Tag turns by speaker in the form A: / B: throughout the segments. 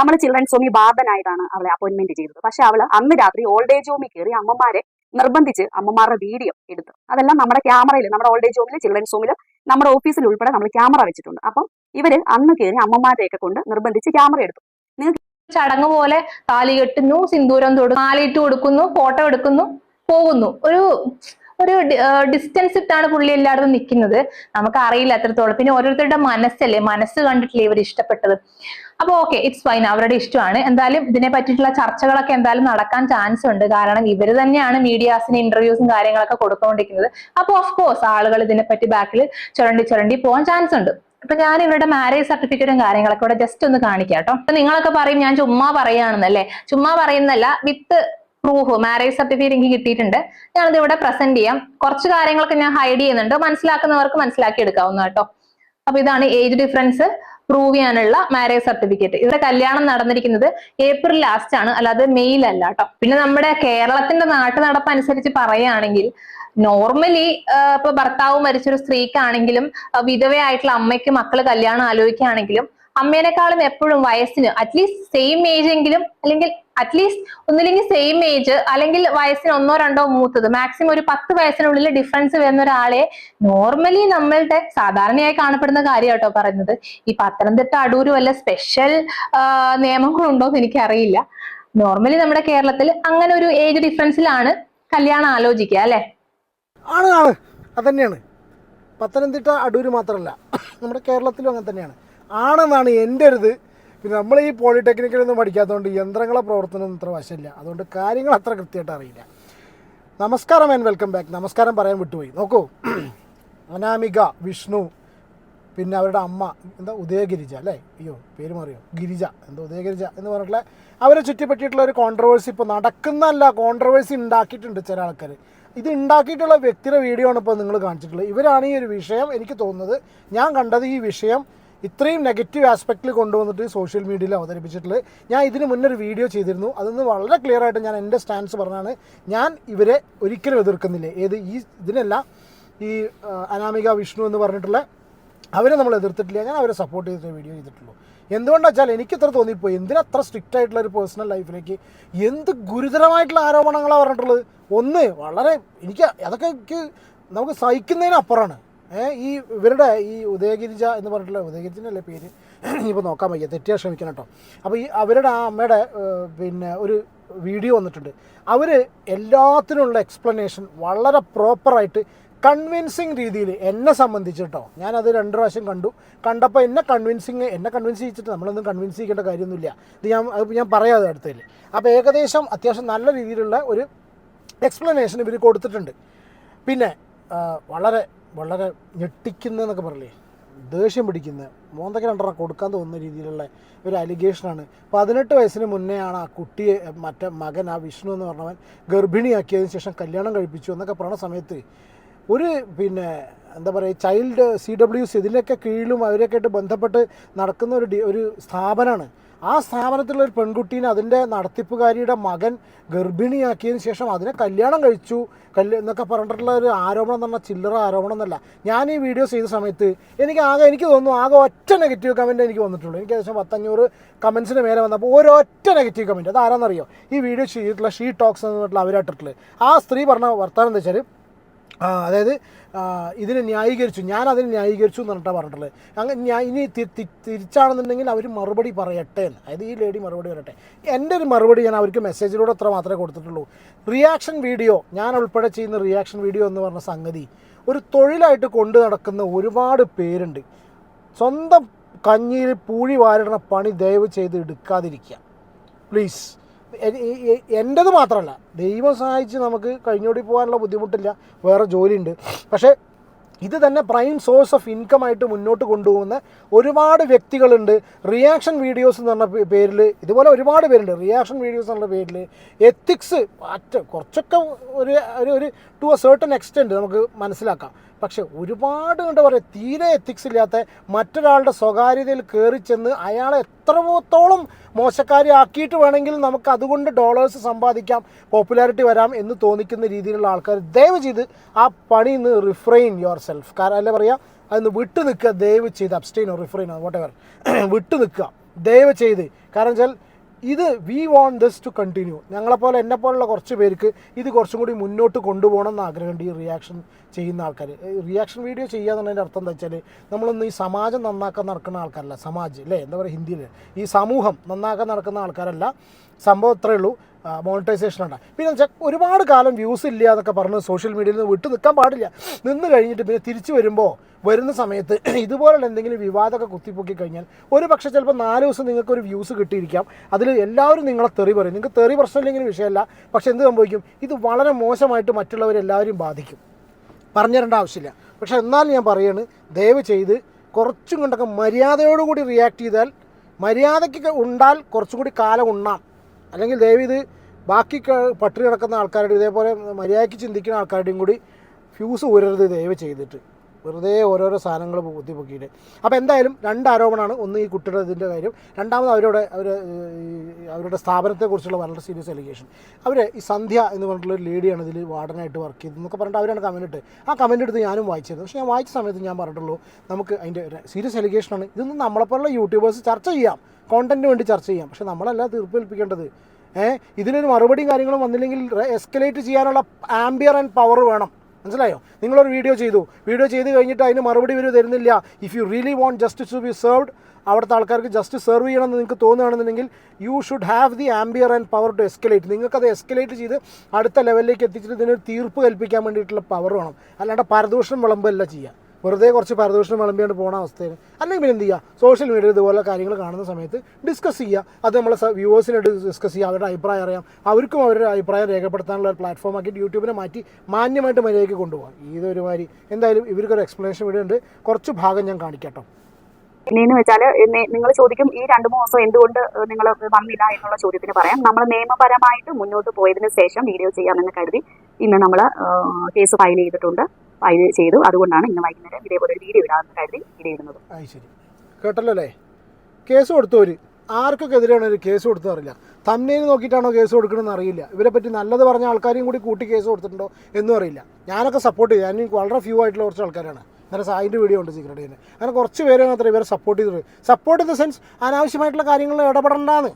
A: നമ്മൾ ചിൽഡ്രൻസ് ഹോമിൽ ബാബനായിട്ടാണ് അവളെ അപ്പോയിന്റ്മെന്റ് ചെയ്തത്. പക്ഷെ അവൾ അന്ന് രാത്രി ഓൾഡ് ഏജ് ഹോമിൽ കയറി അമ്മമാരെ നിർബന്ധിച്ച് അമ്മമാരുടെ വീഡിയോ എടുത്തു. അതെല്ലാം നമ്മുടെ ക്യാമറയിൽ നമ്മുടെ ഓൾഡ് ഏജ് ഹോമിൽ ചിൽഡ്രൻസ് ഹോമിൽ നമ്മുടെ ഓഫീസിൽ ഉൾപ്പെടെ നമ്മൾ ക്യാമറ വെച്ചിട്ടുണ്ട്. അപ്പം ഇവർ അന്ന് കയറി അമ്മമാരെയൊക്കെ കൊണ്ട് നിർബന്ധിച്ച് ക്യാമറ എടുത്തു.
B: ചടങ്ങ് പോലെ താലി കെട്ടുന്നു സിന്ദൂരം തൊടു മാലയിട്ട് കൊടുക്കുന്നു ഫോട്ടോ എടുക്കുന്നു പോകുന്നു. ഒരു ഒരു ഡിസ്റ്റൻസ് ഇട്ടാണ് പുള്ളി എല്ലായിടത്തും നിൽക്കുന്നത് നമുക്ക് അറിയില്ല എത്രത്തോളം. പിന്നെ ഓരോരുത്തരുടെ മനസ്സല്ലേ? മനസ്സ് കണ്ടിട്ടില്ലേ ഇവർ ഇഷ്ടപ്പെട്ടത്? അപ്പൊ ഓക്കെ ഇറ്റ്സ് ഫൈൻ അവരുടെ ഇഷ്ടമാണ്. എന്തായാലും ഇതിനെ പറ്റിയിട്ടുള്ള ചർച്ചകളൊക്കെ എന്തായാലും നടക്കാൻ ചാൻസ് ഉണ്ട്. കാരണം ഇവർ തന്നെയാണ് മീഡിയാസിന് ഇന്റർവ്യൂസും കാര്യങ്ങളൊക്കെ കൊടുത്തുകൊണ്ടിരിക്കുന്നത് അപ്പൊ ഓഫ് കോഴ്സ് ആളുകൾ ഇതിനെപ്പറ്റി ബാക്കിൽ ചുരണ്ടി ചുരണ്ടി പോകാൻ ചാൻസ് ഉണ്ട്. അപ്പൊ ഞാൻ ഇവരുടെ മാരേജ് സർട്ടിഫിക്കറ്റും കാര്യങ്ങളൊക്കെ ഇവിടെ ജസ്റ്റ് ഒന്ന് കാണിക്കാം കേട്ടോ. അപ്പൊ നിങ്ങളൊക്കെ പറയും ഞാൻ ചുമ്മാ പറയാണെന്നല്ലേ ചുമ്മാ പറയുന്നല്ല വിത്ത് പ്രൂഫ് മാരേജ് സർട്ടിഫിക്കറ്റ് എനിക്ക് കിട്ടിയിട്ടുണ്ട്. ഞാനത് ഇവിടെ പ്രസന്റ് ചെയ്യാം. കുറച്ച് കാര്യങ്ങളൊക്കെ ഞാൻ ഹൈഡ് ചെയ്യുന്നുണ്ട്. മനസ്സിലാക്കുന്നവർക്ക് മനസ്സിലാക്കി എടുക്കാവുന്ന കേട്ടോ. അപ്പൊ ഇതാണ് ഏജ് ഡിഫറൻസ് പ്രൂവ് ചെയ്യാനുള്ള മാരേജ് സർട്ടിഫിക്കറ്റ് ഇവിടെ കല്യാണം നടന്നിരിക്കുന്നത് ഏപ്രിൽ ലാസ്റ്റ് ആണ്. അല്ലാതെ മെയ്യിലല്ല കേട്ടോ പിന്നെ നമ്മുടെ കേരളത്തിന്റെ നാട്ടു നടപ്പ് അനുസരിച്ച് പറയുകയാണെങ്കിൽ നോർമലി ഇപ്പൊ ഭർത്താവ് മരിച്ചൊരു സ്ത്രീക്കാണെങ്കിലും വിധവയായിട്ടുള്ള അമ്മയ്ക്ക് മക്കൾ കല്യാണം ആലോചിക്കുകയാണെങ്കിലും അമ്മേനേക്കാളും എപ്പോഴും വയസ്സിന് അറ്റ്ലീസ്റ്റ് സെയിം ഏജ് എങ്കിലും അല്ലെങ്കിൽ അറ്റ്ലീസ്റ്റ് ഒന്നില്ലെങ്കിൽ സെയിം ഏജ് അല്ലെങ്കിൽ വയസ്സിന് ഒന്നോ രണ്ടോ മൂത്തത്. മാക്സിമം ഒരു പത്ത് വയസ്സിനുള്ളിൽ ഡിഫറൻസ് വരുന്ന ഒരാളെ നോർമലി നമ്മളുടെ സാധാരണയായി കാണപ്പെടുന്ന കാര്യം കേട്ടോ പറയുന്നത്. ഈ പത്തനംതിട്ട അടൂര് വല്ല സ്പെഷ്യൽ നിയമങ്ങളുണ്ടോ എന്ന് എനിക്കറിയില്ല. നോർമലി നമ്മുടെ കേരളത്തിൽ അങ്ങനെ ഒരു ഏജ് ഡിഫറൻസിലാണ് കല്യാണം ആലോചിക്കുക അല്ലേ?
C: ആണ് ആണ്. അതന്നെയാണ് പത്തനംതിട്ട അടൂര് മാത്രമല്ല. നമ്മുടെ കേരളത്തിലും അങ്ങനെ തന്നെയാണ്. ആണെന്നാണ് എന്റെ ഒരു പിന്നെ നമ്മൾ ഈ പോളിടെക്നിക്കലൊന്നും പഠിക്കാത്തതുകൊണ്ട് യന്ത്രങ്ങളെ പ്രവർത്തനം അത്ര വശമില്ല അതുകൊണ്ട് കാര്യങ്ങൾ അത്ര കൃത്യമായിട്ട് അറിയില്ല. നമസ്കാരം ആൻഡ് വെൽക്കം ബാക്ക് നമസ്കാരം പറയാൻ വിട്ടുപോയി. നോക്കൂ. അനാമിക വിഷ്ണു പിന്നെ അവരുടെ അമ്മ എന്താ ഉദയഗിരിജ അല്ലേ? അയ്യോ പേര് മാറിയോ? ഗിരിജ. എന്താ ഉദയഗിരിജ എന്ന് പറഞ്ഞിട്ടുള്ള അവരെ ചുറ്റിപ്പറ്റിയിട്ടുള്ള ഒരു കോൺട്രവേഴ്സി ഇപ്പോൾ നടക്കുന്നല്ല കോൺട്രവേഴ്സി ഉണ്ടാക്കിയിട്ടുണ്ട് ചില ആൾക്കാർ ഇത് ഉണ്ടാക്കിയിട്ടുള്ള വ്യക്തിയുടെ വീഡിയോ ആണ് ഇപ്പോൾ നിങ്ങൾ കാണിച്ചിട്ടുള്ളത്. ഇവരാണ് ഈ ഒരു വിഷയം എനിക്ക് തോന്നുന്നത്. ഞാൻ കണ്ടത് ഈ വിഷയം ഇത്രയും നെഗറ്റീവ് ആസ്പെക്റ്റിൽ കൊണ്ടുവന്നിട്ട് സോഷ്യൽ മീഡിയയിൽ അവതരിപ്പിച്ചിട്ടുള്ളത്. ഞാൻ ഇതിന് മുന്നൊരു വീഡിയോ ചെയ്തിരുന്നു. അതൊന്ന് വളരെ ക്ലിയർ ആയിട്ട് ഞാൻ എന്റെ സ്റ്റാൻസ് പറഞ്ഞാണ് ഞാൻ ഇവരെ ഒരിക്കലും എതിർക്കുന്നില്ല. ഏത് ഈ ഇതിനല്ല ഈ അനാമിക വിഷ്ണു എന്ന് പറഞ്ഞിട്ടുള്ള അവരെ നമ്മൾ എതിർത്തിട്ടില്ല. ഞാൻ അവരെ സപ്പോർട്ട് ചെയ്തിട്ട് വീഡിയോ ചെയ്തിട്ടുള്ളൂ. എന്തുകൊണ്ടാണ് വെച്ചാൽ എനിക്ക് ഇത്ര തോന്നിപ്പോയി. എന്തിനാ അത്ര സ്ട്രിക്റ്റ് ആയിട്ടുള്ള ഒരു പേഴ്സണൽ ലൈഫിലേക്ക് എന്ത് ഗുരുതരമായിട്ടുള്ള ആരോപണങ്ങളാണ് പറഞ്ഞിട്ടുള്ളത്? ഒന്ന് വളരെ എനിക്ക് അതൊക്കെ നമുക്ക് സഹിക്കുന്നതിന് അപ്പുറമാണ്. ഏഹ് ഈ ഇവരുടെ ഈ ഉദയഗിരിജ എന്ന് പറഞ്ഞിട്ടുള്ള ഉദയഗിരിജനല്ലേ പേര്? ഇപ്പോൾ നോക്കാൻ വയ്യ തെറ്റിയാൽ ശ്രമിക്കണം കേട്ടോ അപ്പോൾ ഈ അവരുടെ ആ അമ്മയുടെ പിന്നെ ഒരു വീഡിയോ വന്നിട്ടുണ്ട്. അവർ എല്ലാത്തിനുള്ള എക്സ്പ്ലനേഷൻ വളരെ പ്രോപ്പറായിട്ട് കൺവിൻസിങ് രീതിയിൽ എന്നെ സംബന്ധിച്ച് കേട്ടോ ഞാനത് രണ്ട് പ്രാവശ്യം കണ്ടു. കണ്ടപ്പോൾ എന്നെ കൺവിൻസിങ് എന്നെ കൺവിൻസ് ചെയ്യിച്ചിട്ട് നമ്മളൊന്നും കൺവിൻസ് ചെയ്യേണ്ട കാര്യമൊന്നുമില്ല. ഇത് ഞാൻ അത് ഞാൻ പറയാതെ അടുത്തതിൽ അപ്പോൾ ഏകദേശം അത്യാവശ്യം നല്ല രീതിയിലുള്ള ഒരു എക്സ്പ്ലനേഷൻ ഇവർ കൊടുത്തിട്ടുണ്ട്. പിന്നെ വളരെ വളരെ ഞെട്ടിക്കുന്നതെന്നൊക്കെ പറയില്ലേ? ദേഷ്യം പിടിക്കുന്ന മോന്തയ്ക്ക് രണ്ടെണ്ണം കൊടുക്കാൻ തോന്നുന്ന രീതിയിലുള്ള ഒരു അലിഗേഷനാണ് പതിനെട്ട് വയസ്സിന് മുന്നെയാണ് ആ കുട്ടിയെ മറ്റേ മകൻ ആ വിഷ്ണു എന്ന് പറഞ്ഞവൻ ഗർഭിണിയാക്കിയതിന് ശേഷം കല്യാണം കഴിപ്പിച്ചു എന്നൊക്കെ പറയുന്ന സമയത്ത് ഒരു പിന്നെ എന്താ പറയുക ചൈൽഡ് സി ഡബ്ല്യുസ് ഇതിന്റെയൊക്കെ കീഴിലും അവരൊക്കെ ആയിട്ട് ബന്ധപ്പെട്ട് നടക്കുന്ന ഒരു ഒരു സ്ഥാപനമാണ്. ആ സ്ഥാപനത്തിലുള്ള ഒരു പെൺകുട്ടീനെ അതിന്റെ നടത്തിപ്പുകാരിയുടെ മകൻ ഗർഭിണിയാക്കിയതിന് ശേഷം അതിനെ കല്യാണം കഴിച്ചു കല്യ എന്നൊക്കെ പറഞ്ഞിട്ടുള്ള ഒരു ആരോപണം എന്ന് പറഞ്ഞാൽ ചില്ലറ ആരോപണം എന്നല്ല ഞാൻ ഈ വീഡിയോ ചെയ്ത സമയത്ത് എനിക്ക് ആകെ എനിക്ക് തോന്നുന്നു ആകെ ഒറ്റ നെഗറ്റീവ് കമന്റ് എനിക്ക് വന്നിട്ടുള്ളൂ എനിക്ക് ഏകദേശം പത്തഞ്ഞൂറ് കമൻസിന് മേലെ വന്നപ്പോൾ ഒരൊറ്റ നെഗറ്റീവ് കമന്റ് അത് ആരാണെന്നറിയോ ഈ വീഡിയോ ചെയ്തിട്ടുള്ള ഷീ ടോക്സ് എന്ന് പറഞ്ഞിട്ടുള്ള അവരായിട്ടുള്ളത് ആ സ്ത്രീ പറഞ്ഞ വർത്താനം എന്താ വെച്ചാൽ അതായത് ഇതിനെ ന്യായീകരിച്ചു. ഞാൻ അതിനെ ന്യായീകരിച്ചു എന്ന് പറഞ്ഞിട്ടാണ് പറഞ്ഞിട്ടുള്ളത്. അങ്ങനെ ഞാൻ ഇനി തിരിച്ചാണെന്നുണ്ടെങ്കിൽ അവർ മറുപടി പറയട്ടെ എന്ന്. അതായത് ഈ ലേഡി മറുപടി പറയട്ടെ. എന്റെ ഒരു മറുപടി ഞാൻ അവർക്ക് മെസ്സേജിലൂടെ അത്ര മാത്രമേ കൊടുത്തിട്ടുള്ളൂ. റിയാക്ഷൻ വീഡിയോ ഞാൻ ഉൾപ്പെടെ ചെയ്യുന്ന റിയാക്ഷൻ വീഡിയോ എന്ന് പറഞ്ഞ സംഗതി ഒരു തൊഴിലായിട്ട് കൊണ്ടു നടക്കുന്ന ഒരുപാട് പേരുണ്ട്. സ്വന്തം കഞ്ഞിയിൽ പൂഴി വാരിടുന്ന പണി ദയവ് ചെയ്ത് എടുക്കാതിരിക്കുക. പ്ലീസ് എന്റെത് മാത്രമല്ല ദൈവം സഹായിച്ച് നമുക്ക് കഴിഞ്ഞോടി പോകാനുള്ള ബുദ്ധിമുട്ടില്ല വേറെ ജോലിയുണ്ട്. പക്ഷേ ഇത് തന്നെ പ്രൈം സോഴ്സ് ഓഫ് ഇൻകം ആയിട്ട് മുന്നോട്ട് കൊണ്ടുപോകുന്ന ഒരുപാട് വ്യക്തികളുണ്ട്. റിയാക്ഷൻ വീഡിയോസ് എന്ന് പറഞ്ഞ പേരിൽ ഇതുപോലെ ഒരുപാട് പേരുണ്ട്. റിയാക്ഷൻ വീഡിയോസ് എന്നുള്ള പേരിൽ എത്തിക്സ് അറ്റ കുറച്ചൊക്കെ ഒരു ഒരു ടു എ സർട്ടൺ എക്സ്റ്റെന്റ് നമുക്ക് മനസ്സിലാക്കാം. പക്ഷെ ഒരുപാട് എന്താ പറയുക തീരെ എത്തിക്സ് ഇല്ലാത്ത മറ്റൊരാളുടെ സ്വകാര്യതയിൽ കയറി ചെന്ന് അയാളെ എത്രത്തോളം മോശക്കാരി ആക്കിയിട്ട് വേണമെങ്കിൽ നമുക്ക് അതുകൊണ്ട് ഡോളേഴ്സ് സമ്പാദിക്കാം പോപ്പുലാരിറ്റി വരാം എന്ന് തോന്നിക്കുന്ന രീതിയിലുള്ള ആൾക്കാർ ദയവ് ചെയ്ത് ആ പണി ഇന്ന് റിഫ്രെയിൻ യുവർ സെൽഫ് കാരണം അല്ലേ പറയുക അതൊന്ന് വിട്ടു നിൽക്കുക ദയവ് ചെയ്ത് അബ്സ്റ്റെയിനോ റിഫ്രെയിനോ വോട്ടെവർ വിട്ടു നിൽക്കുക ദയവ് ചെയ്ത്. കാരണം വെച്ചാൽ ഇത് we want this to continue ഞങ്ങളെപ്പോലെ എന്നെ പോലുള്ള കുറച്ച് പേർക്ക് ഇത് കുറച്ചും കൂടി മുന്നോട്ട് കൊണ്ടുപോകണം എന്ന് ആഗ്രഹമുണ്ട് ഈ റിയാക്ഷൻ ചെയ്യുന്ന ആൾക്കാർ റിയാക്ഷൻ വീഡിയോ ചെയ്യുക എന്നുള്ളതിന്റെ അർത്ഥം എന്താ വെച്ചാൽ നമ്മളൊന്നും ഈ സമാജം നന്നാക്കാൻ നടക്കുന്ന ആൾക്കാരല്ല സമാജ് അല്ലേ? എന്താ പറയുക ഹിന്ദിയിൽ ഈ സമൂഹം നന്നാക്കാൻ നടക്കുന്ന ആൾക്കാരല്ല. സംഭവം ഇത്രയേ ഉള്ളൂ. മോണിറ്റൈസേഷൻ ഉണ്ട് പിന്നെ വെച്ചാൽ ഒരുപാട് കാലം വ്യൂസ് ഇല്ല എന്നൊക്കെ പറഞ്ഞ് സോഷ്യൽ മീഡിയയിൽ നിന്ന് വിട്ടു നിൽക്കാൻ പാടില്ല. നിന്ന് കഴിഞ്ഞിട്ട് പിന്നെ തിരിച്ചു വരുമ്പോൾ വരുന്ന സമയത്ത് ഇതുപോലുള്ള എന്തെങ്കിലും വിവാദമൊക്കെ കുത്തിപ്പൊക്കി കഴിഞ്ഞാൽ ഒരു പക്ഷേ ചിലപ്പോൾ നാല് ദിവസം നിങ്ങൾക്ക് ഒരു വ്യൂസ് കിട്ടിയിരിക്കാം. അതിൽ എല്ലാവരും നിങ്ങളെ തെറി പറയും. നിങ്ങൾക്ക് തെറി പ്രശ്നമില്ലെങ്കിൽ വിഷയമല്ല. പക്ഷേ എന്ത് സംഭവിക്കും? ഇത് വളരെ മോശമായിട്ട് മറ്റുള്ളവരെല്ലാവരും ബാധിക്കും. പറഞ്ഞു തരേണ്ട ആവശ്യമില്ല. പക്ഷേ എന്നാലും ഞാൻ പറയാണ് ദയവ് ചെയ്ത് കുറച്ചും കൊണ്ടൊക്കെ മര്യാദയോടുകൂടി റിയാക്ട് ചെയ്താൽ മര്യാദയ്ക്ക് ഉണ്ടാൽ കുറച്ചും കൂടി കാലം ഉണ്ണാം. അല്ലെങ്കിൽ ദയവ് ഇത് ബാക്കി പട്ടിണി കിടക്കുന്ന ആൾക്കാരുടെ ഇതേപോലെ മര്യാദയ്ക്ക് ചിന്തിക്കുന്ന ആൾക്കാരുടെയും കൂടി ഫ്യൂസ് ഊരരുത് ദയവ് ചെയ്തിട്ട്. വെറുതെ ഓരോരോ സാധനങ്ങൾ കുത്തിപ്പൊക്കിയിട്ട്. അപ്പോൾ എന്തായാലും രണ്ട് ആരോപണമാണ് ഒന്ന് ഈ കുട്ടിയുടെ ഇതിന്റെ കാര്യം. രണ്ടാമത് അവരുടെ അവർ അവരുടെ സ്ഥാപനത്തെക്കുറിച്ചുള്ള വളരെ സീരിയസ് അലിഗേഷൻ അവർ ഈ സന്ധ്യ എന്ന് പറഞ്ഞിട്ടുള്ള ഒരു ലേഡിയാണ് ഇതിൽ വാർഡനായിട്ട് വർക്ക് ചെയ്തത് എന്നൊക്കെ പറഞ്ഞിട്ട് അവരാണ് കമന്റ് ആ കമന്റ് എടുത്ത് ഞാനും വായിച്ചിരുന്നു. പക്ഷേ ഞാൻ വായിച്ച സമയത്ത് ഞാൻ പറഞ്ഞിട്ടുള്ളൂ നമുക്ക് അതിന്റെ സീരിയസ് അലിഗേഷനാണ് ഇതൊന്നും നമ്മളെപ്പോലുള്ള യൂട്യൂബേഴ്സ് ചർച്ച ചെയ്യാം. കോണ്ടന്റിന് വേണ്ടി ചർച്ച ചെയ്യാം. പക്ഷെ നമ്മളല്ല തീർപ്പ് കൽപ്പിക്കേണ്ടത് ഏഹ് ഇതിനൊരു മറുപടിയും കാര്യങ്ങളും വന്നില്ലെങ്കിൽ എസ്കലേറ്റ് ചെയ്യാനുള്ള ആംബിയർ ആൻഡ് പവർ വേണം. മനസ്സിലായോ? നിങ്ങളൊരു വീഡിയോ ചെയ്തു. വീഡിയോ ചെയ്ത് കഴിഞ്ഞിട്ട് അതിന് മറുപടി ഇവർ തരുന്നില്ല. If you really want justice to be served അവിടുത്തെ ആൾക്കാർക്ക് ജസ്റ്റിസ് സെർവ് ചെയ്യണമെന്ന് നിങ്ങൾക്ക് തോന്നുകയാണെന്നുണ്ടെങ്കിൽ you should have the ampere and power to escalate നിങ്ങൾക്കത് എസ്കലേറ്റ് ചെയ്ത് അടുത്ത ലെവലിലേക്ക് എത്തിച്ചിട്ട് ഇതിനൊരു തീർപ്പ് കൽപ്പിക്കാൻ വേണ്ടിയിട്ടുള്ള പവർ വേണം. അല്ലാണ്ട് പരദൂഷണം വിളമ്പല്ല ചെയ്യുക വെറുതെ കുറച്ച് പരദൂഷണം വിളമ്പിയാണ്ട് പോകുന്ന അവസ്ഥയിൽ. അല്ലെങ്കിൽ പിന്നെ എന്ത് ചെയ്യുക സോഷ്യൽ മീഡിയയിൽ ഇതുപോലെ കാര്യങ്ങൾ കാണുന്ന സമയത്ത് ഡിസ്കസ് ചെയ്യുക അത് നമ്മളെ വ്യൂവേഴ്സിനായിട്ട് ഡിസ്കസ് ചെയ്യുക അവരുടെ അഭിപ്രായം അറിയാം. അവർക്കും അവരുടെ അഭിപ്രായം രേഖപ്പെടുത്താനുള്ള ഒരു പ്ലാറ്റ്ഫോം ആക്കിയിട്ട് യൂട്യൂബിനെ മാറ്റി മാന്യമായിട്ട് മര്യാദയ്ക്ക് കൊണ്ടുപോകാം. ഇതൊരു മാതിരി എന്തായാലും ഇവർക്കൊരു എക്സ്പ്ലനേഷൻ വീഡിയോ ഉണ്ട്. കുറച്ച് ഭാഗം ഞാൻ കാണിക്കട്ടോ.
A: പിന്നെയെന്ന് വെച്ചാൽ നിങ്ങൾ ചോദിക്കും ഈ രണ്ട് ദിവസം എന്തുകൊണ്ട് നിങ്ങൾ വന്നില്ല എന്നുള്ള ചോദ്യത്തിന് പറയാം. നമ്മൾ നിയമപരമായിട്ട് മുന്നോട്ട് പോയതിനു ശേഷം വീഡിയോ ചെയ്യാമെന്ന് കരുതി ഇന്ന് നമ്മൾ കേസ് ഫയൽ ചെയ്തിട്ടുണ്ട്. ഫയൽ ചെയ്തു. അതുകൊണ്ടാണ് ഇന്ന് വൈകുന്നേരം ഇതേപോലെ ഒരു വീഡിയോ ഇടാമെന്ന് കരുതി
C: ഇടയിടുന്നത് ശരി കേട്ടല്ലോ അല്ലേ കേസ് കൊടുത്തവര് ആർക്കൊക്കെ എതിരെയാണ് ഒരു കേസ് കൊടുത്തത് അറിയില്ല. തന്നേന് നോക്കിയിട്ടാണോ കേസ് കൊടുക്കണമെന്ന് അറിയില്ല. ഇവരെ പറ്റി നല്ലത് പറഞ്ഞ ആൾക്കാരെയും കൂടി കൂട്ടി കേസ് കൊടുത്തിട്ടുണ്ടോ എന്നും അറിയില്ല. ഞാനൊക്കെ സപ്പോർട്ട് ചെയ്തു. ഞാൻ വളരെ ഫ്യൂ ആയിട്ടുള്ള കുറച്ച് ആൾക്കാരാണ്. അങ്ങനെ സായിന്റെ വീഡിയോ ഉണ്ട് സീക്രട്ട് ചെയ്യുന്നത് അങ്ങനെ കുറച്ച് പേര് മാത്രമേ ഇവരെ സപ്പോർട്ട് ചെയ്തിട്ടുണ്ട്. സപ്പോർട്ട് ഇൻ ദ സെൻസ് അനാവശ്യമായിട്ടുള്ള കാര്യങ്ങളിൽ ഇടപെടണ്ടാന്ന്.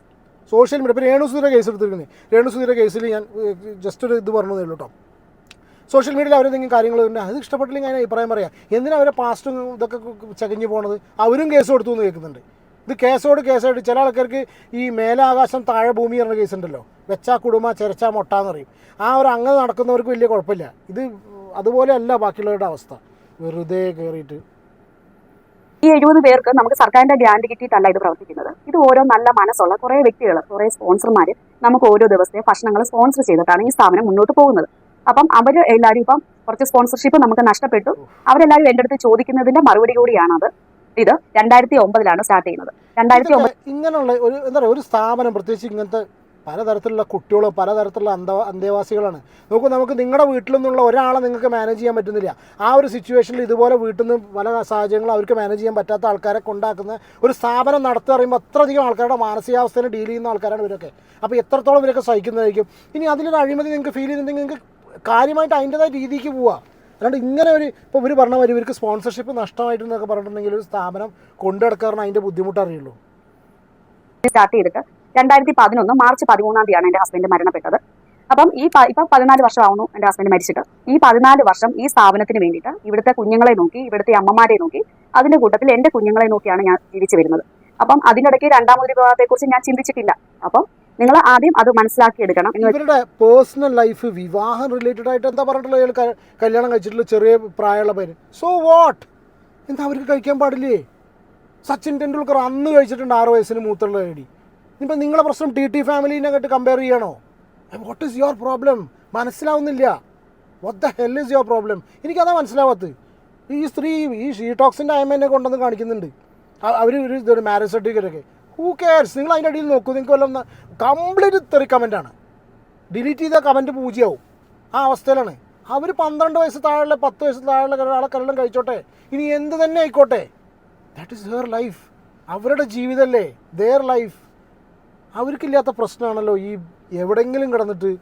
C: സോഷ്യൽ മീഡിയ ഇപ്പോൾ രേണു സുധീര കേസ് എടുത്തിരിക്കുന്നത് രേണു സുധീര കേസിൽ ഞാൻ ജസ്റ്റ് ഒരു ഇത് പറഞ്ഞതേ ഉള്ളൂ കേട്ടോ സോഷ്യൽ മീഡിയയിൽ അവരെന്തെങ്കിലും കാര്യങ്ങൾ ഉണ്ട് അത് ഇഷ്ടപ്പെട്ടില്ലെങ്കിൽ അതിന് അഭിപ്രായം പറയാം. എന്തിനാ അവരെ പാസ്റ്റും ഇതൊക്കെ ചകഞ്ഞു പോണത്? അവരും കേസ് കൊടുത്തു എന്ന് കേൾക്കുന്നുണ്ട്. ഇത് കേസോട് കേസായിട്ട് ചില ആൾക്കാർക്ക് ഈ മേലാകാശം താഴെ ഭൂമി എന്ന കേസ് ഉണ്ടല്ലോ. വെച്ചാ കുടുംബ ചെരച്ചാ മൊട്ട എന്ന് പറയും. ആ ഒരു അങ്ങനെ നടക്കുന്നവർക്ക് വലിയ കുഴപ്പമില്ല. ഇത് അതുപോലെ അല്ല ബാക്കിയുള്ളവരുടെ അവസ്ഥ. വെറുതെ കയറിയിട്ട്
A: ഈ എഴുപത് പേർക്ക് നമുക്ക് സർക്കാരിന്റെ ഗ്രാൻഡ് കിട്ടിയിട്ടല്ല ഇത് പ്രവർത്തിക്കുന്നത്. ഇത് ഓരോ നല്ല മനസ്സുള്ള കുറെ വ്യക്തികൾ കുറെ സ്പോൺസർമാർ നമുക്ക് ഓരോ ദിവസത്തെ ഭക്ഷണങ്ങൾ സ്പോൺസർ ചെയ്തിട്ടാണ് ഈ സ്ഥാപനം മുന്നോട്ട് പോകുന്നത്. അപ്പം അവർ എല്ലാവരും ഇപ്പം കുറച്ച് സ്പോൺസർഷിപ്പ് നമുക്ക് നഷ്ടപ്പെട്ടു. അവരെല്ലാവരും എന്റെ അടുത്ത് ചോദിക്കുന്നതിന്റെ മറുപടി കൂടിയാണ് അത് ഇത് രണ്ടായിരത്തി ഒമ്പതിലാണ് സ്റ്റാർട്ട് ചെയ്യുന്നത്. രണ്ടായിരത്തി ഒമ്പത്
C: ഇങ്ങനെയുള്ള ഒരു എന്താ പറയുക ഒരു സ്ഥാപനം പ്രത്യേകിച്ച് ഇങ്ങനത്തെ പലതരത്തിലുള്ള കുട്ടികളും പലതരത്തിലുള്ള അന്ത അന്തേവാസികളാണ്. നോക്കൂ നമുക്ക് നിങ്ങളുടെ വീട്ടിൽ നിന്നുള്ള ഒരാളെ നിങ്ങൾക്ക് മാനേജ് ചെയ്യാൻ പറ്റുന്നില്ല. ആ ഒരു സിറ്റുവേഷനിൽ ഇതുപോലെ വീട്ടിൽ നിന്ന് പല സാഹചര്യങ്ങളും അവർക്ക് മാനേജ് ചെയ്യാൻ പറ്റാത്ത ആൾക്കാരെ കൊണ്ടാക്കുന്ന ഒരു സ്ഥാപനം നടത്തുക പറയുമ്പോൾ അത്രയധികം ആൾക്കാരുടെ മാനസികാവസ്ഥയെ ഡീൽ ചെയ്യുന്ന ആൾക്കാരാണ് ഇവരൊക്കെ. അപ്പോൾ എത്രത്തോളം ഇവരൊക്കെ സഹിക്കുന്നതായിരിക്കും? ഇനി അതിലൊരു അഴിമതി നിങ്ങൾക്ക് ഫീൽ ചെയ്യുന്നുണ്ടെങ്കിൽ നിങ്ങൾക്ക് കാര്യമായിട്ട് അതിന്റെതായ രീതിക്ക് പോവാം. അല്ലാണ്ട് ഇങ്ങനെ ഒരു ഇപ്പോൾ ഇവർ പറഞ്ഞ മാതിരി ഇവർക്ക് സ്പോൺസർഷിപ്പ് നഷ്ടമായിട്ടെന്നൊക്കെ പറഞ്ഞിട്ടുണ്ടെങ്കിൽ ഒരു സ്ഥാപനം കൊണ്ടു നടക്കാറിന് അതിന്റെ ബുദ്ധിമുട്ട് അറിയുള്ളൂ.
A: സ്റ്റാർട്ട് ചെയ്തിട്ട് രണ്ടായിരത്തി പതിനൊന്ന് മാർച്ച് പതിമൂന്നാം തീയതിയാണ് എന്റെ ഹസ്ബൻഡ് മരണപ്പെട്ടത്. അപ്പം ഈ ഇപ്പൊ ഇപ്പം പതിനാല് വർഷമാവുന്നു എന്റെ ഹസ്ബൻഡ് മരിച്ചിട്ട്. ഈ പതിനാല് വർഷം ഈ സ്ഥാപനത്തിന് വേണ്ടിയിട്ട് ഇവിടുത്തെ കുഞ്ഞുങ്ങളെ നോക്കി ഇവിടുത്തെ അമ്മമാരെ നോക്കി അതിന്റെ കൂട്ടത്തിൽ എന്റെ കുഞ്ഞുങ്ങളെ നോക്കിയാണ് ഞാൻ ജീവിച്ചു വരുന്നത്. അപ്പം അതിനിടയ്ക്ക് രണ്ടാമതൊരു വിവാഹത്തെക്കുറിച്ച് ഞാൻ ചിന്തിച്ചിട്ടില്ല. അപ്പം നിങ്ങൾ ആദ്യം അത് മനസ്സിലാക്കിയെടുക്കണം
C: ഇവരുടെ പേഴ്സണൽ ലൈഫ് വിവാഹം റിലേറ്റഡ് ആയിട്ട് എന്താ പറഞ്ഞിട്ടുള്ള കല്യാണം കഴിച്ചിട്ടുള്ള ചെറിയ പ്രായമുള്ള പേര് സോ വാട്ട് എന്താ അവർക്ക് കഴിക്കാൻ പാടില്ലേ? സച്ചിൻ ടെണ്ടുൽക്കർ അന്ന് കഴിച്ചിട്ടുണ്ട് ആറ് വയസ്സിന് മൂത്തുള്ള ലേഡി ഇപ്പം നിങ്ങളെ പ്രശ്നം ടി ടി ഫാമിലീനെ ആയിട്ട് കമ്പയർ ചെയ്യണോ? വാട്ട് ഈസ് യുവർ പ്രോബ്ലം മനസ്സിലാവുന്നില്ല. What the hell is your problem എനിക്കതാ മനസ്സിലാവാത്തത്. ഈ സ്ത്രീ ഈ ഷീ ഷീടോക്സിന്റെ അയമ്മേനെ കൊണ്ടുവന്ന് കാണിക്കുന്നുണ്ട്. അവർ ഒരു ഇതൊരു മാരേജ് സർട്ടിഫിക്കറ്റ് ഒക്കെ. ഹൂ കെയർസ് നിങ്ങൾ അതിന്റെ അടിയിൽ നോക്കൂ. നിങ്ങൾക്ക് വല്ലതും കംപ്ലീറ്റ് തെറി കമന്റാണ് ഡിലീറ്റ് ചെയ്ത കമന്റ് പൂജ്യമാവും. ആ അവസ്ഥയിലാണ്. അവർ പന്ത്രണ്ട് വയസ്സ് താഴെയുള്ള പത്ത് വയസ്സ് താഴെയുള്ള ഒരാളെ കല്യാണം കഴിച്ചോട്ടെ. ഇനി എന്ത് തന്നെ ആയിക്കോട്ടെ. ദാറ്റ് ഇസ് ഹെയർ ലൈഫ് അവരുടെ ജീവിതമല്ലേ ദെയർ ലൈഫ് അവർക്കില്ലാത്ത പ്രശ്നമാണല്ലോ ഈ എവിടെങ്കിലും കിടന്നിട്ട്.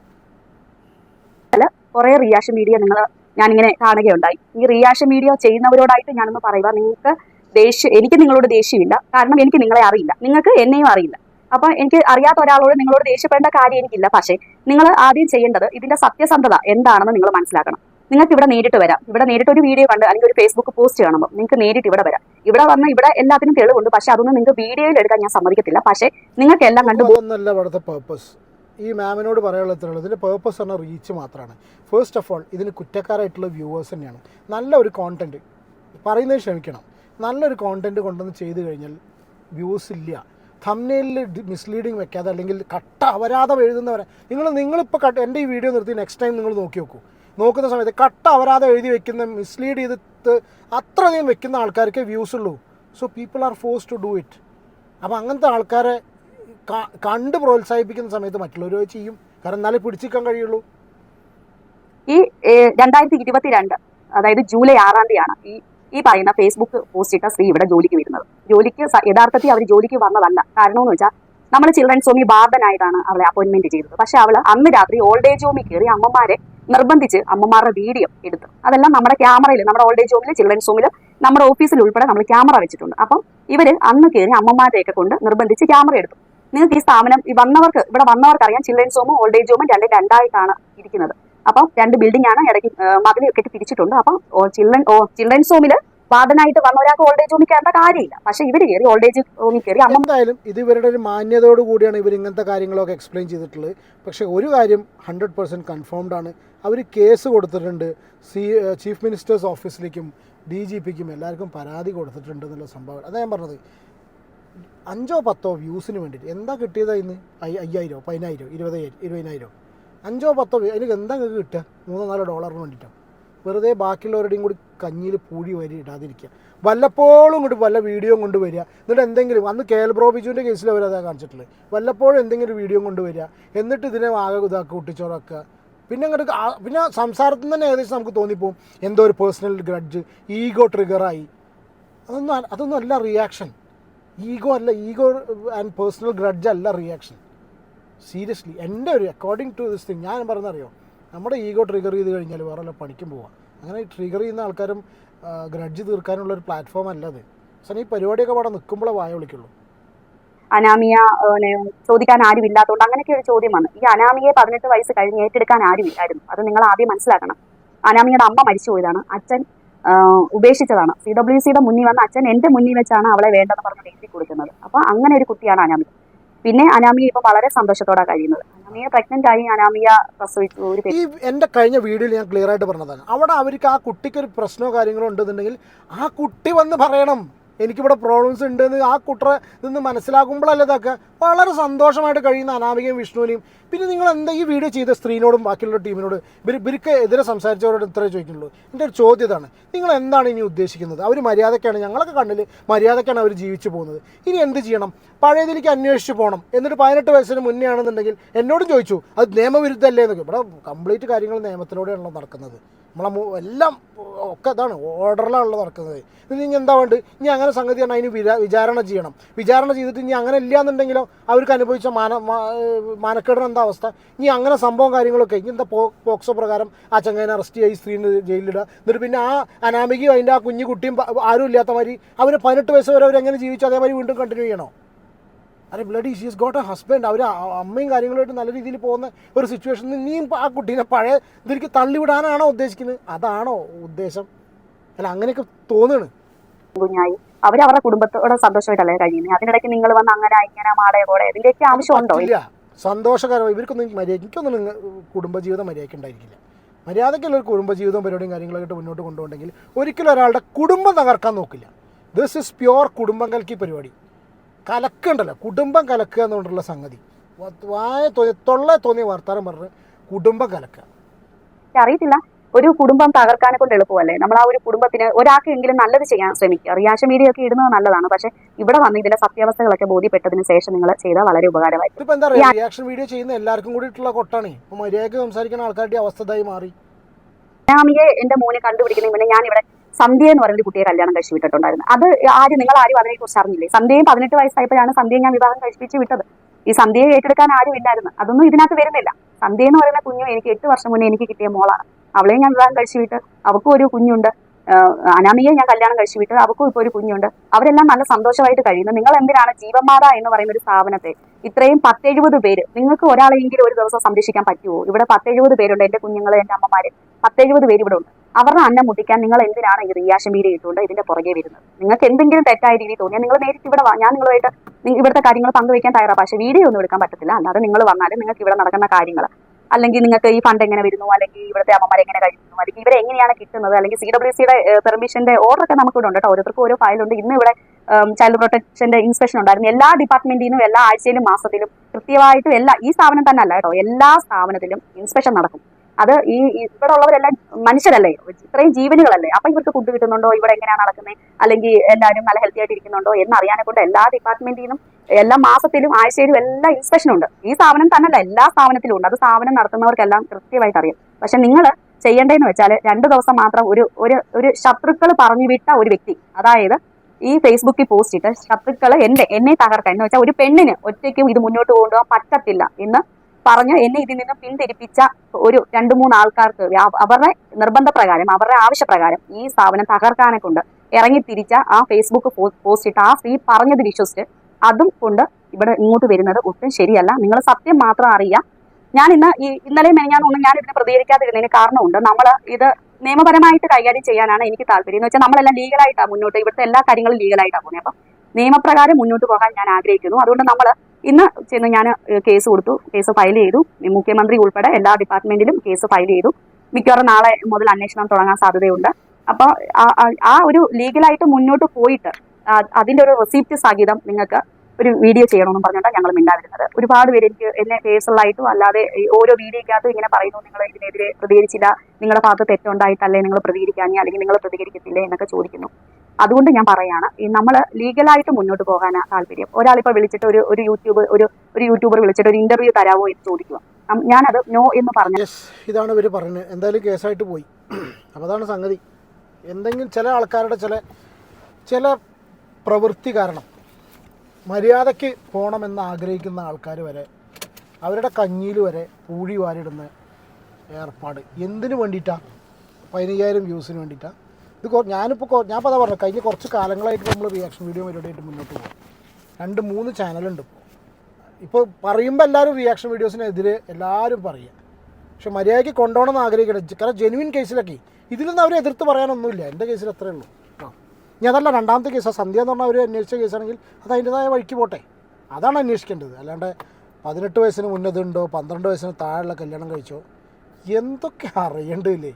A: കുറേ റിയാക്ഷൻ മീഡിയ നിങ്ങൾ ഞാനിങ്ങനെ കാണുകയുണ്ടായി. ഈ റിയാക്ഷൻ മീഡിയ ചെയ്യുന്നവരോടായിട്ട് ഞാനൊന്ന് പറയുക നിങ്ങൾക്ക് ദേഷ്യം എനിക്ക് നിങ്ങളോട് ദേഷ്യമില്ല. കാരണം എനിക്ക് നിങ്ങളെ അറിയില്ല. നിങ്ങൾക്ക് എന്നെയും അറിയില്ല. അപ്പൊ എനിക്ക് അറിയാത്ത ഒരാളോട് നിങ്ങളോട് ദേഷ്യപ്പെടേണ്ട കാര്യം എനിക്കില്ല. പക്ഷേ നിങ്ങൾ ആദ്യം ചെയ്യേണ്ടത് ഇതിന്റെ സത്യസന്ധത എന്താണെന്ന് നിങ്ങൾ മനസ്സിലാക്കണം. നിങ്ങൾക്ക് ഇവിടെ നേരിട്ട് വരാം. ഇവിടെ നേരിട്ട് ഒരു വീഡിയോ കണ്ട് അല്ലെങ്കിൽ ഒരു ഫേസ്ബുക്ക് പോസ്റ്റ് കാണുമ്പോൾ നിങ്ങൾക്ക് നേരിട്ട് ഇവിടെ വരാം. ഇവിടെ വന്ന് ഇവിടെ എല്ലാത്തിനും തെളിവുണ്ട്. പക്ഷെ അതൊന്നും നിങ്ങൾക്ക് വീഡിയോയിൽ എടുക്കാൻ ഞാൻ സമ്മതിക്കത്തില്ല. പക്ഷേ നിങ്ങൾക്ക് എല്ലാം കണ്ടു
C: ഈ മാമിനോട് പറയാനുള്ള ഇതിന്റെ പേർപ്പസ് എന്ന റീച്ച് മാത്രമാണ് ഫസ്റ്റ് ഓഫ് ഓൾ ഇതിന് കുറ്റക്കാരായിട്ടുള്ള വ്യൂവേഴ്സ് തന്നെയാണ്. നല്ല ഒരു കോണ്ടന്റ് പറയുന്നത് ക്ഷമിക്കണം. നല്ലൊരു കോണ്ടന്റ് കൊണ്ടുവന്ന് ചെയ്തു കഴിഞ്ഞാൽ വ്യൂസ് ഇല്ല. തമ്നയിലിൽ മിസ്ലീഡിങ് വെക്കാതെ അല്ലെങ്കിൽ കട്ട അപരാധം എഴുതുന്നവരെ നിങ്ങൾ നിങ്ങളിപ്പോൾ കട്ട് എന്റെ ഈ വീഡിയോ നിർത്തി നെക്സ്റ്റ് ടൈം നിങ്ങൾ നോക്കി നോക്കൂ. നോക്കുന്ന സമയത്ത് കട്ട അപരാധം എഴുതി വെക്കുന്ന മിസ്ലീഡ് ചെയ്തിട്ട് അത്രയധികം വെക്കുന്ന ആൾക്കാർക്ക് വ്യൂസ് ഉള്ളൂ. So people are force to do it അപ്പോൾ അങ്ങനത്തെ ആൾക്കാരെ കണ്ട് പ്രോത്സാഹിപ്പിക്കുന്ന സമയത്ത് മറ്റുള്ളവർ ചെയ്യും. കാരണം എന്നാലേ പിടിച്ചിരിക്കാൻ കഴിയുള്ളൂ.
A: ഈ രണ്ടായിരത്തി ഇരുപത്തിരണ്ട് അതായത് ജൂലൈ ആറാം തീയതിയാണ് ഈ ഈ പറയുന്ന ഫേസ്ബുക്ക് പോസ്റ്റ് ഇട്ട സ്ത്രീ ഇവിടെ ജോലിക്ക് വരുന്നത്. ജോലിക്ക് യഥാർത്ഥത്തിൽ അവർ ജോലിക്ക് വന്നതല്ല. കാരണം എന്ന് വെച്ചാൽ നമ്മൾ ചിൽഡ്രൻസ് ഹോമി ബാർഡനായിട്ടാണ് അവളെ അപ്പോയിന്റ്മെന്റ് ചെയ്തത്. പക്ഷെ അവൾ അന്ന് രാത്രി ഓൾഡ് ഏജ് ഹോമിൽ കയറി അമ്മമാരെ നിർബന്ധിച്ച് അമ്മമാരുടെ വീഡിയോ എടുത്തു. അതെല്ലാം നമ്മുടെ ക്യാമറയിൽ നമ്മുടെ ഓൾഡ് ഏജ് ഹോമിൽ ചിൽഡ്രൻസ് ഹോമിൽ നമ്മുടെ ഓഫീസിൽ ഉൾപ്പെടെ നമ്മൾ ക്യാമറ വെച്ചിട്ടുണ്ട്. അപ്പം ഇവർ അന്ന് കയറി അമ്മമാരെയൊക്കെ കൊണ്ട് നിർബന്ധിച്ച് ക്യാമറ എടുത്തു. നിങ്ങൾക്ക് ഈ സ്ഥാപനം വന്നവർക്ക് ഇവിടെ വന്നവർക്ക് അറിയാം ചിൽഡ്രൻസ് ഹോമും ഓൾഡ് ഏജ് ഹോമും രണ്ടും രണ്ടായിട്ടാണ് ഇരിക്കുന്നത്. അപ്പം രണ്ട് ബിൽഡിംഗ് ആണ് ഇടയ്ക്ക് മതിൽ കെട്ടി പിരിച്ചിട്ടുണ്ട്. അപ്പം ചിൽഡ്രൻ ചിൽഡ്രൻസ് ഹോമിൽ വാർഡനായിട്ട് വന്ന ഒരാൾക്ക് ഓൾഡ് ഏജ് ഹോമിൽ കയറേണ്ട കാര്യമില്ല. പക്ഷെ ഇവർ കയറി ഓൾഡ് ഏജ് ഹോമിൽ കയറി
C: എന്തായാലും ഇത് ഇവരുടെ ഒരു മാന്യതയോട് കൂടിയാണ് ഇവർ ഇങ്ങനത്തെ കാര്യങ്ങളൊക്കെ എക്സ്പ്ലെയിൻ ചെയ്തിട്ടുള്ളത്. പക്ഷേ ഒരു കാര്യം ഹൺഡ്രഡ് പെർസെന്റ് കൺഫേംഡ് ആണ്. അവർ കേസ് കൊടുത്തിട്ടുണ്ട്. സി ചീഫ് മിനിസ്റ്റേഴ്സ് ഓഫീസിലേക്കും ഡി ജി പിക്കും എല്ലാവർക്കും പരാതി കൊടുത്തിട്ടുണ്ട് എന്നുള്ള സംഭവം. അതാ ഞാൻ പറഞ്ഞത്. അഞ്ചോ പത്തോ വ്യൂസിന് വേണ്ടിയിട്ട്. എന്താ കിട്ടിയതായിരുന്നു അയ്യായിരോ പതിനായിരോ ഇരുപതായിരം ഇരുപതിനായിരോ? അഞ്ചോ പത്തോ എനിക്ക് എന്താ നിങ്ങൾക്ക് കിട്ടുക? മൂന്നോ നാലോ ഡോളറിന് വേണ്ടിയിട്ടാണ് വെറുതെ ബാക്കിയുള്ളവരുടെയും കൂടി കഞ്ഞിയിൽ പൂഴി വരി ഇടാതിരിക്കുക. വല്ലപ്പോഴും ഇങ്ങോട്ട് വല്ല വീഡിയോ കൊണ്ടുവരിക എന്നിട്ട് എന്തെങ്കിലും അന്ന് കെ എൽ ബ്രോബിജുവിന്റെ കേസിൽ അവരതാ കാണിച്ചിട്ടുള്ളത്. വല്ലപ്പോഴും എന്തെങ്കിലും വീഡിയോ കൊണ്ടുവരിക എന്നിട്ട് ഇതിനെ ആകെ ഇതാക്കുക കുട്ടിച്ചോറാക്കുക പിന്നെ അങ്ങോട്ട് പിന്നെ സംസാരത്തിൽ തന്നെ ഏകദേശം നമുക്ക് തോന്നിപ്പോവും. എന്തോ ഒരു പേഴ്സണൽ ഗ്രഡ്ജ് ഈഗോ ട്രിഗറായി അതൊന്നും അതൊന്നും അല്ല റിയാക്ഷൻ ഈഗോ അല്ല ഈഗോ ആൻഡ് പേഴ്സണൽ ഗ്രഡ്ജ് അല്ല റിയാക്ഷൻ സീരിയസ്ലി എന്റെ ഒരു അക്കോർഡിംഗ് ടു ദിസ് തിങ് ഞാൻ പറഞ്ഞറിയോ നമ്മുടെ ഈഗോ ട്രിഗർ ചെയ്ത് കഴിഞ്ഞാൽ വേറെ വല്ല പണിക്കും പോവാം. അങ്ങനെ ട്രിഗർ ചെയ്യുന്ന ആൾക്കാരും ഗ്രഡ്ജ് തീർക്കാനുള്ള ഒരു പ്ലാറ്റ്ഫോം അല്ലത് സാർ ഈ പരിപാടിയൊക്കെ അവിടെ നിൽക്കുമ്പോഴേ വായ വിളിക്കുള്ളൂ.
A: അനാമിയ ചോദിക്കാൻ ആരും ഇല്ലാത്തതുകൊണ്ട് അങ്ങനെയൊക്കെ ഒരു ചോദ്യം വന്നു. ഈ അനാമിയെ പതിനെട്ട് വയസ്സ് കഴിഞ്ഞ് ഏറ്റെടുക്കാൻ ആരും ഇല്ലായിരുന്നു അത് നിങ്ങൾ ആദ്യം മനസ്സിലാക്കണം. അനാമിയുടെ അമ്മ മരിച്ചു പോയതാണ്. അച്ഛൻ ഉപേക്ഷിച്ചതാണ്. സി ഡബ്ല്യു സിയുടെ മുന്നിൽ വന്ന അച്ഛൻ എന്റെ മുന്നിൽ വെച്ചാണ് അവളെ വേണ്ടെന്ന് പറഞ്ഞ് എഴുതി കൊടുക്കുന്നത്. അപ്പൊ അങ്ങനെ ഒരു കുട്ടിയാണ് അനാമിക പിന്നെ അനാമിയ ഇപ്പൊ വളരെ സന്തോഷത്തോടെ കഴിയുന്നത്. അനാമിയ പ്രഗ്നന്റ് ആയി അനാമിയ പ്രസവിച്ചു ഒരു
C: ഈ എന്റെ കഴിഞ്ഞ വീഡിയോയിൽ ഞാൻ ക്ലിയർ ആയിട്ട് പറഞ്ഞതാണ്. അവിടെ അവർക്ക് ആ കുട്ടിക്ക് ഒരു പ്രശ്നമോ കാര്യങ്ങളോ ഉണ്ടെന്നുണ്ടെങ്കിൽ ആ കുട്ടി വന്ന് പറയണം. എനിക്കിവിടെ പ്രോബ്ലംസ് ഉണ്ട് എന്ന് ആ കുട്ടറെ നിന്ന് മനസ്സിലാക്കുമ്പോഴല്ല ഇതൊക്കെ? വളരെ സന്തോഷമായിട്ട് കഴിയുന്ന അനാമികയും വിഷ്ണുവിനെയും. പിന്നെ നിങ്ങൾ എന്താ ഈ വീഡിയോ ചെയ്ത സ്ത്രീനോടും ബാക്കിയുള്ള ടീമിനോട് ഇവർ ഇവർക്ക് എതിരെ സംസാരിച്ചവരോട് ഇത്രേ ചോദിക്കുന്നുള്ളൂ. എന്റെ ഒരു ചോദ്യം ഇതാണ്. നിങ്ങൾ എന്താണ് ഇനി ഉദ്ദേശിക്കുന്നത്? അവർ മര്യാദക്കാണ് ഞങ്ങളൊക്കെ കണ്ണിൽ മര്യാദക്കാണ് അവർ ജീവിച്ചു പോകുന്നത്. ഇനി എന്ത് ചെയ്യണം? പഴയതിലേക്ക് അന്വേഷിച്ച് പോകണം. എന്നിട്ട് പതിനെട്ട് വയസ്സിന് മുന്നേ ആണെന്നുണ്ടെങ്കിൽ എന്നോടും ചോദിച്ചു. അത് നിയമവിരുദ്ധമല്ലേ എന്നൊക്കെ. ഇവിടെ കംപ്ലീറ്റ് കാര്യങ്ങൾ നിയമത്തിലൂടെയാണല്ലോ നടക്കുന്നത്. നമ്മളെ എല്ലാം ഒക്കെ ഇതാണ് ഓർഡറിലാണല്ലോ നടക്കുന്നത്. ഇത് ഇനി എന്താ വേണ്ടത്? ഇനി അങ്ങനെ സംഗതിയാണ് അതിന് വിചാ വിചാരണ ചെയ്യണം. വിചാരണ ചെയ്തിട്ട് ഇനി അങ്ങനെ ഇല്ല എന്നുണ്ടെങ്കിലോ അവർക്ക് അനുഭവിച്ച മാന മാനക്കേടിന് എന്താ അവസ്ഥ? ഇനി അങ്ങനെ സംഭവം കാര്യങ്ങളൊക്കെ ഇനി എന്താ പോ പോക്സോ പ്രകാരം ആ ചങ്ങനെ അറസ്റ്റ് ചെയ്ത് സ്ത്രീനെ ജയിലിലിടുക. എന്നിട്ട് പിന്നെ ആ അനാമികയും അതിന്റെ ആ കുഞ്ഞു കുട്ടിയും ആരും ഇല്ലാത്ത മാതിരി അവർ പതിനെട്ട് വയസ്സ് വരെ അവരെങ്ങനെ ജീവിച്ചു? അതേമാതിരി വീണ്ടും കണ്ടിന്യൂ ചെയ്യണോ? അരെ bloody she's got a husband അവർ അമ്മയും കാര്യങ്ങളുമായിട്ട് നല്ല രീതിയിൽ പോകുന്ന ഒരു സിറ്റുവേഷനിൽ ഇനിയും ആ കുട്ടീനെ പഴയ ഇതിലേക്ക് തള്ളിവിടാനാണോ ഉദ്ദേശിക്കുന്നത്? അതാണോ ഉദ്ദേശം? അല്ല അങ്ങനെയൊക്കെ തോന്നുന്നു
A: കുഞ്ഞായി അവർ അവരുടെ കുടുംബത്തോടെ സന്തോഷമായിട്ടല്ലേ കഴിയുന്നത് അതിനിടയ്ക്ക് നിങ്ങൾ വന്ന് അങ്ങനെ ഇങ്ങനെ മാടയെ കൂടെ ഇതിന്റെയൊക്കെ ആവശ്യമുണ്ടോ
C: ഇല്ല സന്തോഷകരം ഇവർക്കൊന്നും മര്യാദ എനിക്കൊന്നും നിങ്ങൾ കുടുംബജീവിതം മര്യാദയ്ക്ക് ഉണ്ടായിരിക്കില്ല. മര്യാദയ്ക്കുള്ള ഒരു കുടുംബജീവിതം പരിപാടിയും കാര്യങ്ങളൊക്കെ മുന്നോട്ട് കൊണ്ടുപോകണമെങ്കിൽ ഒരിക്കലും ഒരാളുടെ കുടുംബം തകർക്കാൻ നോക്കില്ല. ദിസ് ഇസ് പ്യുവർ കുടുംബം കലക്കി പരിപാടി. കലക്കുണ്ടല്ലോ. കുടുംബം കലക്കുക എന്നുകൊണ്ടുള്ള സംഗതി. വായ തോന്നി തൊള്ള തോന്നിയ വർത്താനം പറഞ്ഞ് കുടുംബം കലക്കുക.
A: അറിയത്തില്ല. ഒരു കുടുംബം തകർക്കാനെ കൊണ്ട് എളുപ്പമല്ലേ? നമ്മൾ ആ ഒരു കുടുംബത്തിന് ഒരാൾക്കെങ്കിലും നല്ലത് ചെയ്യാൻ ശ്രമിക്കുക. റിയാക്ഷൻ മീഡിയ ഒക്കെ ഇടുന്നത് നല്ലതാണ്. പക്ഷെ ഇവിടെ വന്ന് ഇതിന്റെ സത്യാവസ്ഥകളൊക്കെ ബോധ്യപ്പെട്ടതിന് ശേഷം നിങ്ങൾ ചെയ്താൽ വളരെ ഉപകാരമായി
C: ഇതിപ്പോൾ എന്താ പറയുക? റിയാക്ഷൻ വീഡിയോ ചെയ്യുന്ന എല്ലാവർക്കും കൂടിയിട്ടുള്ള കൊട്ടാണ്. മര്യാദയ്ക്ക് സംസാരിക്കുന്ന ആൾക്കാരുടെ അവസ്ഥ ഇതായി മാറി.
A: അനാമിയെ എന്റെ മോനെ കണ്ടുപിടിക്കുന്ന പിന്നെ ഞാൻ ഇവിടെ സന്ധ്യ എന്ന് പറയുന്ന കുട്ടിയെ കല്യാണം കഴിച്ചു വിട്ടിട്ടുണ്ടായിരുന്നു. അത് ആര് നിങ്ങൾ ആരും അതിനെ കുറിച്ച് അറിഞ്ഞില്ലേ? സന്ധ്യയും പതിനെട്ട് വയസ്സായപ്പോഴാണ് സന്ധ്യയെ ഞാൻ വിവാഹം കഴിപ്പിച്ച് വിട്ടത്. ഈ സന്ധ്യയെ ഏറ്റെടുക്കാൻ ആരും ഇല്ലായിരുന്നു. അതൊന്നും ഇതിനകത്ത് വരുന്നില്ല. സന്ധ്യ എന്ന് പറയുന്ന കുഞ്ഞു എനിക്ക് എട്ട് വർഷം മുന്നേ എനിക്ക് കിട്ടിയ മോളാണ്. അവളെയും ഞാൻ വിവാഹം കഴിച്ചു വിട്ട്. അവൾക്കും ഒരു കുഞ്ഞുണ്ട്. അനാമിയെ ഞാൻ കല്യാണം കഴിച്ചു വിട്ട്. അവൾക്കും ഇപ്പോൾ ഒരു കുഞ്ഞുണ്ട്. അവരെല്ലാം നല്ല സന്തോഷമായിട്ട് കഴിയുന്നു. നിങ്ങൾ എന്തിനാണ് ജീവമാത എന്ന് പറയുന്ന ഒരു സ്ഥാപനത്തെ ഇത്രയും പത്തെഴുപത് പേര് നിങ്ങൾക്ക് ഒരാളെങ്കിലും ഒരു ദിവസം സംരക്ഷിക്കാൻ പറ്റുമോ ഇവിടെ പത്തെഴുപത് പേരുണ്ട് എന്റെ കുഞ്ഞുങ്ങൾ എന്റെ അമ്മമാര്. പത്തെഴുപത് പേര് ഇവിടെ ഉണ്ട്. അവരുടെ അന്നം മുട്ടിക്കാൻ നിങ്ങൾ എന്തിനാണ് ഈ റിയാഷൻ വീഡിയോ ഇട്ടുകൊണ്ട് ഇതിന്റെ പുറകെ വരുന്നത്? നിങ്ങൾക്ക് എന്തെങ്കിലും തെറ്റായ രീതി തോന്നിയാൽ നിങ്ങൾ നേരിട്ട് ഇവിടെ ഞാൻ നിങ്ങളുമായിട്ട് ഇവിടുത്തെ കാര്യങ്ങൾ പങ്കുവയ്ക്കാൻ തയ്യാറാണ് പക്ഷേ വീഡിയോ ഒന്നും എടുക്കാൻ പറ്റത്തില്ല. അല്ലാതെ നിങ്ങൾ വന്നാലും നിങ്ങൾക്ക് ഇവിടെ നടക്കുന്ന കാര്യങ്ങൾ അല്ലെങ്കിൽ നിങ്ങൾക്ക് ഈ ഫണ്ട് എങ്ങനെ വരുന്നു അല്ലെങ്കിൽ ഇവിടുത്തെ അമ്മമാർ എങ്ങനെ കഴിക്കുന്നു അല്ലെങ്കിൽ ഇവരെ എങ്ങനെയാണ് കിട്ടുന്നത് അല്ലെങ്കിൽ സി ഡബ്ല്യു സിയുടെ പെർമിഷന്റെ ഓർഡർ ഒക്കെ നമുക്ക് ഇവിടെ ഉണ്ട് കേട്ടോ. ഓരോരുത്തർക്കും ഓരോ ഫയലുണ്ട് ഇന്ന് ഇവിടെ ചൈൽഡ് പ്രൊട്ടക്ഷന്റെ ഇൻസ്പെക്ഷൻ ഉണ്ടായിരുന്നു. എല്ലാ ഡിപ്പാർട്ട്മെന്റിൽ നിന്നും എല്ലാ ആഴ്ചയിലും മാസത്തിലും കൃത്യമായിട്ടും എല്ലാ ഈ സ്ഥാപനം തന്നെ അല്ല കേട്ടോ. എല്ലാ സ്ഥാപനത്തിലും ഇൻസ്പെക്ഷൻ നടക്കും. അത് ഈ ഇവിടെ ഉള്ളവരെല്ലാം മനുഷ്യരല്ലേ? ഇത്രയും ജീവനുകളല്ലേ? അപ്പൊ ഇവർക്ക് ഫുഡ് കിട്ടുന്നുണ്ടോ? ഇവിടെ എങ്ങനെയാണ് നടക്കുന്നത് അല്ലെങ്കിൽ എല്ലാവരും നല്ല ഹെൽത്തി ആയിട്ട് ഇരിക്കുന്നുണ്ടോ? എന്ന് അറിയാനെ കൊണ്ട് എല്ലാ ഡിപ്പാർട്ട്മെന്റിൽ നിന്നും എല്ലാ മാസത്തിലും ആഴ്ചയിലും എല്ലാ ഇൻസ്പെക്ഷനും ഉണ്ട്. ഈ സ്ഥാപനം തന്നെയല്ല എല്ലാ സ്ഥാപനത്തിലും ഉണ്ട്. അത് സ്ഥാപനം നടത്തുന്നവർക്കെല്ലാം കൃത്യമായിട്ട് അറിയാം. പക്ഷെ നിങ്ങൾ ചെയ്യേണ്ടതെന്ന് വെച്ചാൽ രണ്ട് ദിവസം മാത്രം ഒരു ഒരു ഒരു ശത്രുക്കൾ പറഞ്ഞു വിട്ട ഒരു വ്യക്തി അതായത് ഈ ഫേസ്ബുക്കിൽ പോസ്റ്റ് ഇട്ട് ശത്രുക്കൾ എന്റെ എന്നെ തകർക്കാൻ എന്ന് വെച്ചാൽ ഒരു പെണ്ണിന് ഒറ്റയ്ക്കും ഇത് മുന്നോട്ട് കൊണ്ടുപോകാൻ പറ്റത്തില്ല എന്ന് പറഞ്ഞ് എന്നെ ഇതിൽ നിന്ന് പിന്തിരിപ്പിച്ച ഒരു രണ്ട് മൂന്ന് ആൾക്കാർക്ക് അവരുടെ നിർബന്ധപ്രകാരം അവരുടെ ആവശ്യപ്രകാരം ഈ സ്ഥാപനം തകർക്കാനെ കൊണ്ട് ഇറങ്ങി തിരിച്ച ആ ഫേസ്ബുക്ക് പോസ്റ്റ് ഇട്ട് ആ സ്ത്രീ പറഞ്ഞത് വിശ്വസിച്ച് അതും കൊണ്ട് ഇവിടെ ഇങ്ങോട്ട് വരുന്നത് ഒട്ടും ശരിയല്ല. നിങ്ങൾ സത്യം മാത്രം അറിയാം ഞാൻ ഇന്ന് ഈ ഇന്നലെ മെനഞ്ഞാന്നൊന്നും ഞാൻ ഇതിന് പ്രതികരിക്കാതിരുന്നതിന് കാരണമുണ്ട്. നമ്മൾ ഇത് നിയമപരമായിട്ട് കൈകാര്യം ചെയ്യാനാണ് എനിക്ക് താല്പര്യം. എന്ന് വെച്ചാൽ നമ്മളെല്ലാം ലീഗലായിട്ടാണ് മുന്നോട്ട് ഇവിടുത്തെ എല്ലാ കാര്യങ്ങളും ലീഗലായിട്ടാണ് പോകുന്നത്. അപ്പം നിയമപ്രകാരം മുന്നോട്ട് പോകാൻ ഞാൻ ആഗ്രഹിക്കുന്നു. അതുകൊണ്ട് നമ്മൾ ഇന്ന് ചെന്ന് ഞാൻ കേസ് കൊടുത്തു. കേസ് ഫയൽ ചെയ്തു. മുഖ്യമന്ത്രി ഉൾപ്പെടെ എല്ലാ ഡിപ്പാർട്ട്മെന്റിലും കേസ് ഫയൽ ചെയ്തു. മിക്കവാറും നാളെ മുതൽ അന്വേഷണം തുടങ്ങാൻ സാധ്യതയുണ്ട്. അപ്പോൾ ആ ഒരു ലീഗലായിട്ട് മുന്നോട്ട് പോയിട്ട് അതിന്റെ ഒരു റെസിപ്റ്റ് സഹിതം നിങ്ങൾക്ക് ഒരു വീഡിയോ ചെയ്യണമെന്ന് പറഞ്ഞിട്ടാണ് ഞങ്ങൾ മിണ്ടാതിരുന്നത്. ഒരുപാട് പേര് എനിക്ക് എന്നെ പേഴ്സണലായിട്ടും അല്ലാതെ ഓരോ വീഡിയോയ്ക്കകത്തും ഇങ്ങനെ പറയുന്നു നിങ്ങൾ ഇതിനെതിരെ പ്രതികരിച്ചില്ല. നിങ്ങളുടെ ഭാഗത്ത് തെറ്റുണ്ടായിട്ടല്ലേ നിങ്ങൾ പ്രതികരിക്കാഞ്ഞ? അല്ലെങ്കിൽ നിങ്ങൾ പ്രതികരിക്കത്തില്ലേ? എന്നൊക്കെ ചോദിക്കുന്നു. അതുകൊണ്ട് ഞാൻ പറയാണ് നമ്മൾ ലീഗലായിട്ട് മുന്നോട്ട് പോകാൻ താല്പര്യം. ഒരാളിപ്പോൾ വിളിച്ചിട്ട് ഒരു ഒരു യൂട്യൂബ് ഒരു ഒരു യൂട്യൂബർ വിളിച്ചിട്ട് ഒരു ഇന്റർവ്യൂ തരാമോ എന്ന് ചോദിക്കുക. ഞാനത് നോ എന്ന് പറഞ്ഞു
C: ഇതാണ് ഇവർ പറഞ്ഞത്. എന്തായാലും കേസായിട്ട് പോയി. അപ്പോൾ അതാണ് സംഗതി. എന്തെങ്കിലും ചില ആൾക്കാരുടെ ചില ചില പ്രവൃത്തി കാരണം മര്യാദയ്ക്ക് പോകണമെന്ന് ആഗ്രഹിക്കുന്ന ആൾക്കാർ വരെ അവരുടെ കഞ്ഞിയിൽ വരെ പൂഴി വാരിടുന്ന ഏർപ്പാട് എന്തിനു വേണ്ടിയിട്ടാണ് പതിനയ്യായിരം വ്യൂസിന് വേണ്ടിയിട്ടാണ് ഇത് ഞാനിപ്പോൾ ഞാൻ പതാ പറഞ്ഞു കഴിഞ്ഞ കുറച്ച് കാലങ്ങളായിട്ട് നമ്മൾ റിയാക്ഷൻ വീഡിയോ പരിപാടിയായിട്ട് മുന്നോട്ട് പോകും. രണ്ട് മൂന്ന് ചാനലുണ്ട് ഇപ്പോൾ ഇപ്പോൾ പറയുമ്പോൾ എല്ലാവരും റിയാക്ഷൻ വീഡിയോസിനെതിരെ എല്ലാവരും പറയുക. പക്ഷെ മര്യാദയ്ക്ക് കൊണ്ടുപോകണം എന്ന് ആഗ്രഹിക്കണം കാരണം ജെനുവിൻ കേസിലൊക്കെ ഇതിലൊന്നും അവർ എതിർത്ത് പറയാനൊന്നുമില്ല. എന്റെ കേസിൽ അത്രേ ഉള്ളൂ. ആ. ഇനി അതല്ല രണ്ടാമത്തെ കേസ് ആ സന്ധ്യ എന്ന് പറഞ്ഞാൽ അവർ അന്വേഷിച്ച കേസാണെങ്കിൽ അത് അതിന്റെതായ വഴിക്ക് പോട്ടെ. അതാണ് അന്വേഷിക്കേണ്ടത്. അല്ലാണ്ട് പതിനെട്ട് വയസ്സിന് മുന്നതുണ്ടോ പന്ത്രണ്ട് വയസ്സിന് താഴെയുള്ള കല്യാണം കഴിച്ചോ എന്തൊക്കെ അറിയണ്ടില്ലേ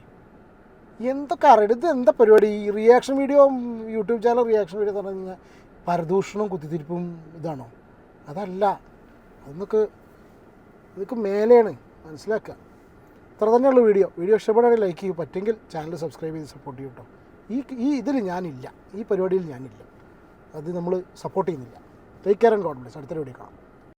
C: എന്തൊക്കെ അറിയത് എന്താ പരിപാടി? ഈ reaction video YouTube channel reaction video എന്ന് പറഞ്ഞു കഴിഞ്ഞാൽ പരദൂഷണവും കുത്തിത്തിരിപ്പും ഇതാണോ? അതല്ല. അതൊക്കെ ഇതൊക്കെ മേലെയാണ്. മനസ്സിലാക്കുക. ഇത്ര തന്നെയുള്ള വീഡിയോ വീഡിയോ ഇഷ്ടപ്പെടുകയാണെങ്കിൽ ലൈക്ക് ചെയ്യൂ. പറ്റുമെങ്കിൽ ചാനൽ സബ്സ്ക്രൈബ് ചെയ്ത് സപ്പോർട്ട് ചെയ്യൂ കേട്ടോ ഈ ഈ ഇതിൽ ഞാനില്ല. ഈ പരിപാടിയിൽ ഞാനില്ല. അത് നമ്മൾ സപ്പോർട്ട് ചെയ്യുന്നില്ല. Take care and God bless അടുത്ത വീഡിയോ കാണാം.